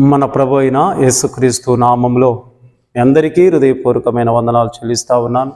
మన ప్రభు అయిన యేసుక్రీస్తు నామంలో మీ అందరికీ హృదయపూర్వకమైన వందనాలు చెల్లిస్తూ ఉన్నాను.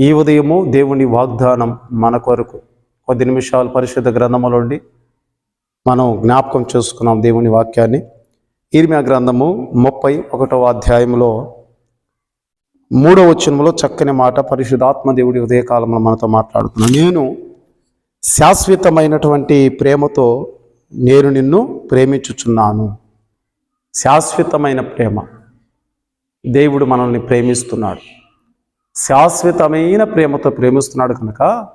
ఈ ఉదయము దేవుని వాగ్దానం మన కొరకు. కొద్ది నిమిషాలు పరిశుద్ధ గ్రంథములోండి మనం జ్ఞాపకం చేసుకున్నాం దేవుని వాక్యాన్ని. ఈర్మ్యా గ్రంథము ముప్పై ఒకటవ అధ్యాయంలో మూడవ వచనంలో చక్కని మాట పరిశుద్ధాత్మ దేవుడి ఉదయకాలంలో మనతో మాట్లాడుతున్నాను. నేను శాశ్వతమైనటువంటి ప్రేమతో నేను నిన్ను ప్రేమించుచున్నాను. శాశ్వతమైన ప్రేమ. దేవుడు మనల్ని ప్రేమిస్తున్నాడు. శాశ్వతమైన ప్రేమతో ప్రేమిస్తున్నాడు కనుక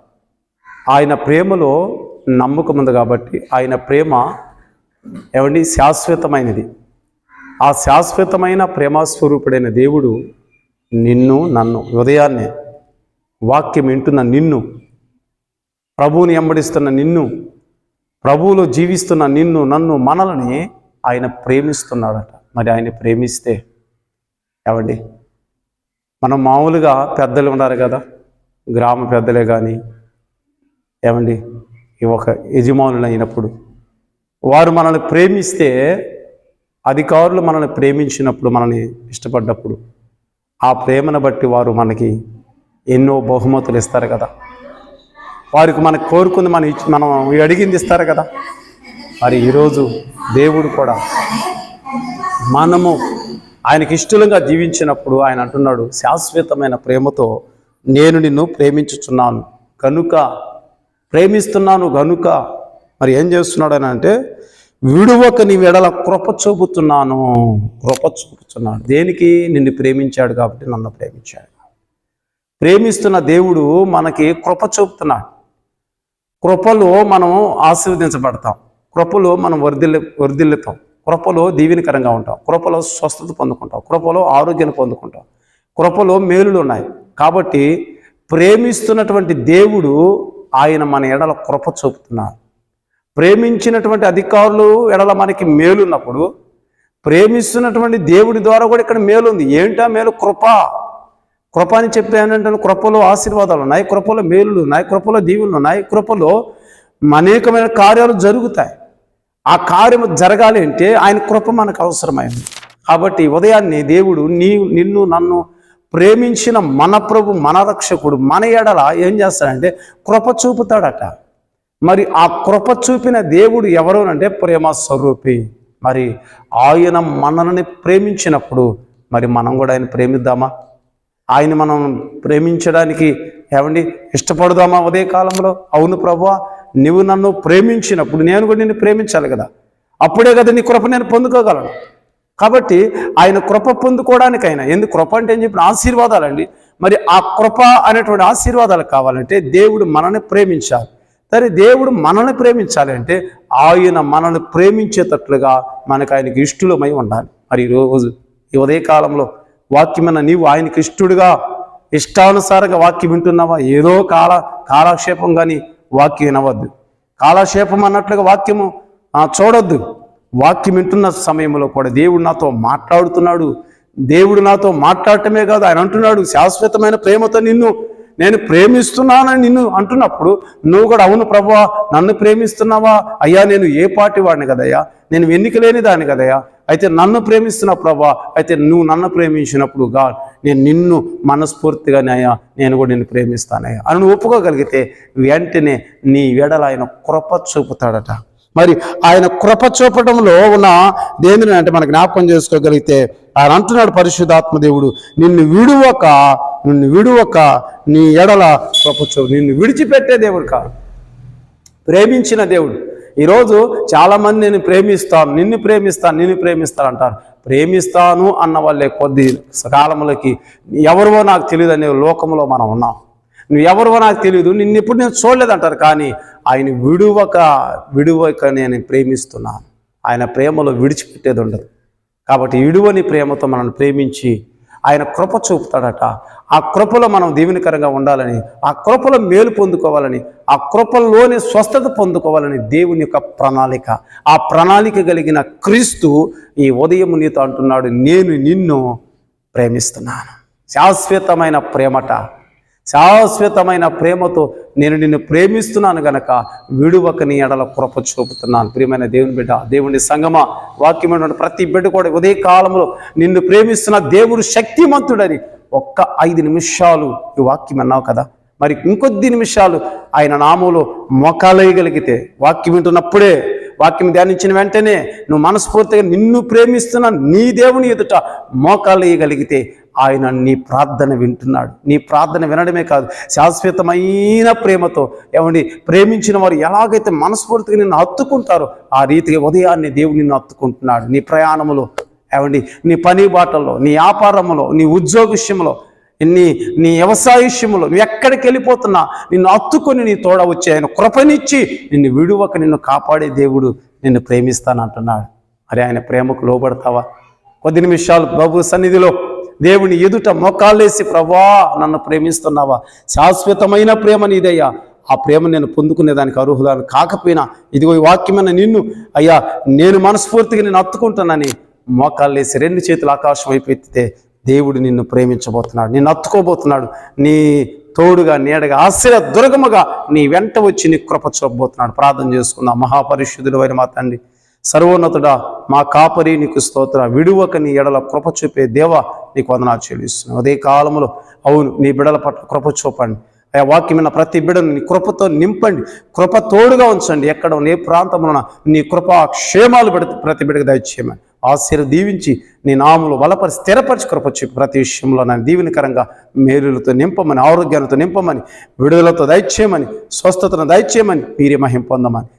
ఆయన ప్రేమలో నమ్మకం ఉంది కాబట్టి ఆయన ప్రేమ ఏమండి? శాశ్వతమైనది. ఆ శాశ్వతమైన ప్రేమస్వరూపుడైన దేవుడు నిన్ను నన్ను ఉదయాన్నే వాక్యం వింటున్న నిన్ను ప్రభువుని ఎంబడిస్తున్న నిన్ను ప్రభువులో జీవిస్తున్న నిన్ను నన్ను మనల్ని ఆయన ప్రేమిస్తున్నాడట. మరి ఆయన ప్రేమిస్తే ఏమండి? మనం మామూలుగా పెద్దలు ఉన్నారు కదా గ్రామ పెద్దలే కానీ ఏమండి? ఈ ఒక యజమానులు అయినప్పుడు వారు మనల్ని ప్రేమిస్తే అధికారులు మనల్ని ప్రేమించినప్పుడు మనల్ని ఇష్టపడ్డప్పుడు ఆ ప్రేమను బట్టి వారు మనకి ఎన్నో బహుమతులు ఇస్తారు కదా. వారికి మనకు కోరుకుంది మనం ఇచ్చి మనం అడిగింది ఇస్తారు కదా. మరి ఈరోజు దేవుడు కూడా మనము ఆయనకి ఇష్టలుగా జీవించినప్పుడు ఆయన అంటున్నాడు శాశ్వతమైన ప్రేమతో నేను నిన్ను ప్రేమించుచున్నాను. కనుక ప్రేమిస్తున్నాను గనుక. మరి ఏం చేస్తున్నాడు అని అంటే విడువక నీ వెడల కృప చూపుతున్నాను. కృప చూపుతున్నాను దేనికి? నిన్ను ప్రేమించాడు కాబట్టి నన్ను ప్రేమించాడు. ప్రేమిస్తున్న దేవుడు మనకి కృప చూపుతున్నాడు. కృపలో మనం ఆశీర్వదించబడతాం. కృపలో మనం వర్ధిల్లి వర్ధిల్లుతాం. కృపలో దీవెనకరంగా ఉంటాం. కృపలో స్వస్థత పొందుకుంటాం. కృపలో ఆరోగ్యాన్ని పొందుకుంటాం. కృపలో మేలులు ఉన్నాయి. కాబట్టి ప్రేమిస్తున్నటువంటి దేవుడు ఆయన మన ఎడల కృప చూపుతున్నారు ప్రేమించినటువంటి అధికారులు ఎడల మనకి మేలున్నప్పుడు ప్రేమిస్తున్నటువంటి దేవుడి ద్వారా కూడా ఇక్కడ మేలు ఉంది ఏంటా మేలు? కృప. కృప అని చెప్పానంటే కృపలో ఆశీర్వాదాలు ఉన్నాయి కృపలో మేలులు ఉన్నాయి కృపలో దీవులు ఉన్నాయి కృపలో అనేకమైన కార్యాలు జరుగుతాయి. ఆ కార్యం జరగాలి అంటే ఆయన కృప మనకు అవసరమైంది. కాబట్టి ఉదయాన్నే దేవుడు నీ నిన్ను నన్ను ప్రేమించిన మన ప్రభు మన రక్షకుడు మన ఎడల ఏం చేస్తాడంటే కృప చూపుతాడట. మరి ఆ కృప చూపిన దేవుడు ఎవరు అంటే ప్రేమ స్వరూపి. మరి ఆయన మనల్ని ప్రేమించినప్పుడు మరి మనం కూడా ఆయన ప్రేమిద్దామా? ఆయన మనం ప్రేమించడానికి ఏమండి? ఇష్టపడదామా ఉదయ కాలంలో అవును ప్రభా నువ్వు నన్ను ప్రేమించినప్పుడు నేను కూడా నిన్ను ప్రేమించాలి కదా. అప్పుడే కదా నీ కృప నేను పొందుకోగలను. కాబట్టి ఆయన కృప పొందుకోవడానికైనా ఎందుకు కృప అంటే ఏం చెప్పిన ఆశీర్వాదాలండి. మరి ఆ కృప అనేటువంటి ఆశీర్వాదాలు కావాలంటే దేవుడు మనల్ని ప్రేమించాలి. సరే దేవుడు మనల్ని ప్రేమించాలి అంటే ఆయన మనల్ని ప్రేమించేటట్లుగా మనకు ఆయనకి ఇష్టలమై ఉండాలి. మరి ఈరోజు ఈ ఉదయకాలంలో వాక్యమైన నీవు ఆయనకి ఇష్టడుగా ఇష్టానుసారంగా వాక్యం వింటున్నావా? ఏదో కాల కాలక్షేపం కానీ వాక్యం వినవద్దు. కాలక్షేపం అన్నట్లుగా వాక్యము చూడొద్దు. వాక్యం వింటున్న సమయంలో కూడా దేవుడు నాతో మాట్లాడుతున్నాడు. దేవుడు నాతో మాట్లాడటమే కాదు ఆయన అంటున్నాడు శాశ్వతమైన ప్రేమతో నిన్ను నేను ప్రేమిస్తున్నానని నిన్ను అంటున్నప్పుడు నువ్వు కూడా అవును ప్రభా నన్ను ప్రేమిస్తున్నావా? అయ్యా నేను ఏ పార్టీ వాడిని కదయ్యా? నేను ఎన్నిక లేని దాన్ని కదయ్యా? అయితే నన్ను ప్రేమిస్తున్న ప్రభా అయితే నువ్వు నన్ను ప్రేమించినప్పుడు గాడ్ నేను నిన్ను మనస్ఫూర్తిగానే అయ్యా నేను కూడా నిన్ను ప్రేమిస్తానయ్యా అని నువ్వు ఒప్పుకోగలిగితే వెంటనే నీ వెడల ఆయన కృప చూపుతాడట. మరి ఆయన కృప చూపడంలో ఉన్న దేనిని అంటే మన జ్ఞాపకం చేసుకోగలిగితే ఆయన అంటున్నాడు పరిశుద్ధాత్మ దేవుడు నిన్ను విడువక నిన్ను విడువక నీ ఎడల కృప చూపు నిన్ను విడిచిపెట్టే దేవుడు కాదు. ప్రేమించిన దేవుడు. ఈరోజు చాలామంది నేను ప్రేమిస్తాను నిన్ను ప్రేమిస్తాను నిన్ను ప్రేమిస్తాను అంటారు. ప్రేమిస్తాను అన్న వాళ్ళే కొద్ది కాలములకి ఎవరివో నాకు తెలియదు అనే లోకంలో మనం ఉన్నాం. నువ్వు ఎవరివో నాకు తెలియదు నిన్ను ఎప్పుడు నేను చూడలేదు అంటారు కానీ ఆయన విడువక విడువక నేను ప్రేమిస్తున్నాను. ఆయన ప్రేమలో విడిచిపెట్టేది ఉండదు. కాబట్టి విడువని ప్రేమతో మనల్ని ప్రేమించి ఆయన కృప చూపుతాడట. ఆ కృపలో మనం దీవెనకరంగా ఉండాలని ఆ కృపలో మేలు పొందుకోవాలని ఆ కృపలోని స్వస్థత పొందుకోవాలని దేవుని యొక్క ప్రణాళిక. ఆ ప్రణాళిక కలిగిన క్రీస్తు ఈ ఉదయం నీతో అంటున్నాడు నేను నిన్ను ప్రేమిస్తున్నాను. శాశ్వతమైన ప్రేమట. శాశ్వతమైన ప్రేమతో నేను నిన్ను ప్రేమిస్తున్నాను గనక విడువక నీ ఎడల కృప చూపుతున్నాను. ప్రియమైన దేవుని బిడ్డ దేవుని సంగమ వాక్యమైన ప్రతి బిడ్డ కూడా ఉదయ కాలంలో నిన్ను ప్రేమిస్తున్న దేవుడు శక్తిమంతుడని ఒక్క ఐదు నిమిషాలు ఈ వాక్యం అన్నావు కదా? మరి ఇంకొద్ది నిమిషాలు ఆయన నామంలో మోకాలేయగలిగితే వాక్యం వింటున్నప్పుడే వాక్యం ధ్యానించిన వెంటనే నువ్వు మనస్ఫూర్తిగా నిన్ను ప్రేమిస్తున్న నీ దేవుని ఎదుట మోకాలేయగలిగితే ఆయన నీ ప్రార్థన వింటున్నాడు. నీ ప్రార్థన వినడమే కాదు శాశ్వతమైన ప్రేమతో ఏమండి ప్రేమించిన వారు ఎలాగైతే మనస్ఫూర్తిగా నిన్ను హత్తుకుంటారో ఆ రీతిగా ఉదయాన్నే దేవుడు నిన్ను హత్తుకుంటున్నాడు. నీ ప్రయాణములో ఏమండి నీ పని బాటల్లో నీ వ్యాపారంలో నీ ఉద్యోగ విషయంలో నీ నీ వ్యవసాయ విషయంలో నువ్వు ఎక్కడికి వెళ్ళిపోతున్నా నిన్ను హత్తుకొని నీ తోడ వచ్చి ఆయన కృపనిచ్చి నిన్ను విడువక నిన్ను కాపాడే దేవుడు నిన్ను ప్రేమిస్తానంటున్నాడు. మరి ఆయన ప్రేమకు లోబడతావా? కొద్ది నిమిషాలు ప్రభు సన్నిధిలో దేవుని ఎదుట మోకాళ్ళేసి ప్రభా నన్ను ప్రేమిస్తున్నావా? శాశ్వతమైన ప్రేమ నీదయ్యా. ఆ ప్రేమ నేను పొందుకునేదానికి అర్హులను కాకపోయినా ఇదిగో ఈ వాక్యమైన నిన్ను. అయ్యా నేను మనస్ఫూర్తిగా నేను హత్తుకుంటానని మోకాళ్ళేసి రెండు చేతులు ఆకాశం అయిపోతే ఎత్తితే దేవుడు నిన్ను ప్రేమించబోతున్నాడు. నిన్ను అత్తుకోబోతున్నాడు. నీ తోడుగా నీడగా ఆశ్చర్య దుర్గముగా నీ వెంట వచ్చి నీ కృప చూపబోతున్నాడు. ప్రార్థన చేసుకుందాం. మహాపరిశుద్ధుడు వైన మా తండ్రి సర్వోన్నతుడా మా కాపరి నీకు స్తోత్ర. విడువక నీ ఎడల కృప చూపే దేవ నీకు వందనాలు చెల్లిస్తున్నావు అదే కాలంలో అవును నీ బిడల పట్ల కృప చూపండి. ఆ వాక్యమైన ప్రతి బిడను నీ కృపతో నింపండి. కృప తోడుగా ఉంచండి. ఎక్కడ ఏ ప్రాంతంలో నీ కృప క్షేమాలు పెడితే ప్రతి బిడకు దయచేయమని ఆశీర్వ దీవించి నీ నాములు బలపరి స్థిరపరిచి కృప చూపి ప్రతి విషయంలో నన్ను దీవెనకరంగా మేలులతో నింపమని ఆరోగ్యాలతో నింపమని విడుదలతో దయచేయమని స్వస్థతను దయచేయమని మీరే మహిం పొందమని